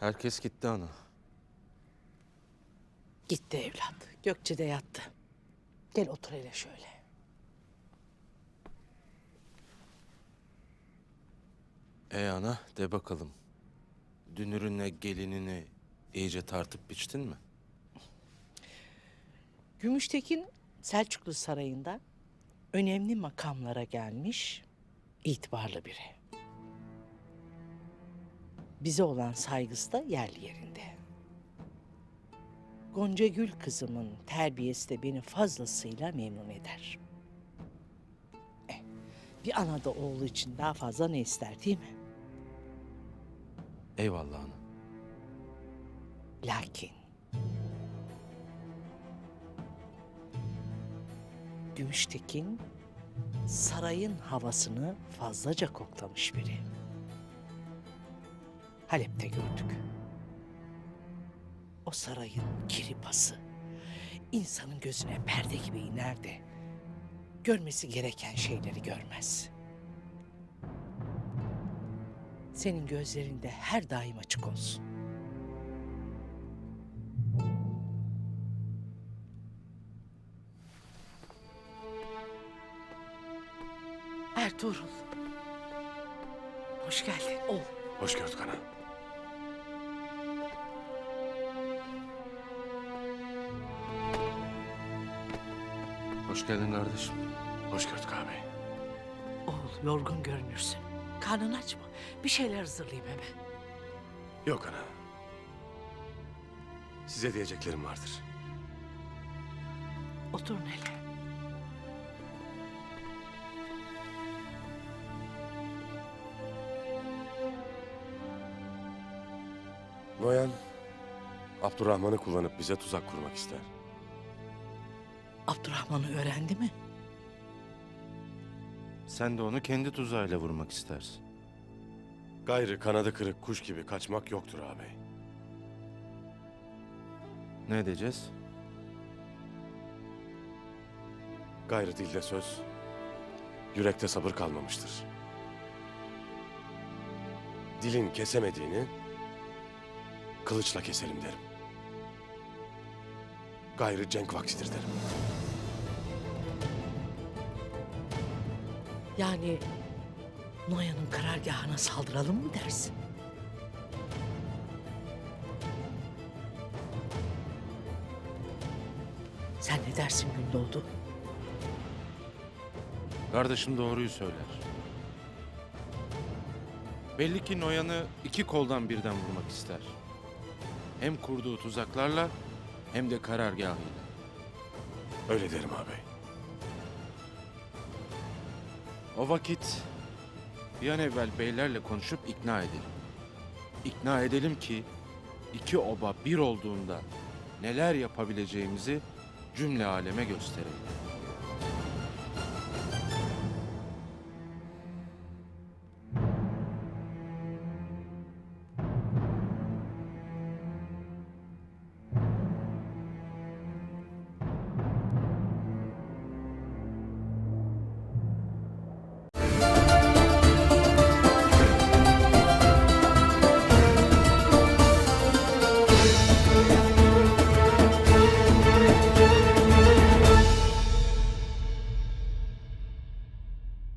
Herkes gitti ana. Gitti evlat. Gökçe de yattı. Gel otur hele şöyle. E ana de bakalım. Dünürünle gelinini iyice tartıp biçtin mi? Gümüştekin Selçuklu Sarayı'nda önemli makamlara gelmiş, itibarlı biri. Bize olan saygısı da yerli yerinde. Gonca Gül kızımın terbiyesi de beni fazlasıyla memnun eder. Eh, bir ana da oğlu için daha fazla ne ister değil mi? Eyvallah ana. Lakin Gümüştekin sarayın havasını fazlaca koklamış biri. Halep'te gördük. O sarayın kiripası insanın gözüne perde gibi iner de görmesi gereken şeyleri görmez. Senin gözlerinde her daim açık olsun. Ertuğrul. Hoş geldin oğul. Hoş gördük ana. Hoş geldin kardeşim. Hoş gördük ağabey. Oğul yorgun görünürsün. Karnın aç mı? Bir şeyler hazırlayayım hemen. Yok ana. Size diyeceklerim vardır. Oturun hele. Noyan, Abdurrahman'ı kullanıp bize tuzak kurmak ister. Abdurrahman'ı öğrendi mi? Sen de onu kendi tuzağıyla vurmak istersin. Gayrı kanadı kırık kuş gibi kaçmak yoktur ağabey. Ne edeceğiz? Gayrı dilde söz, yürekte sabır kalmamıştır. Dilin kesemediğini kılıçla keselim derim. Gayrı cenk vaktidir derim. Yani Noyan'ın karargahına saldıralım mı dersin? Sen ne dersin Gündoğdu? Kardeşim doğruyu söyler. Belli ki Noyan'ı iki koldan birden vurmak ister. Hem kurduğu tuzaklarla hem de karargahıyla. Öyle derim ağabey. O vakit bir an evvel beylerle konuşup ikna edelim. İkna edelim ki iki oba bir olduğunda neler yapabileceğimizi cümle aleme gösterelim.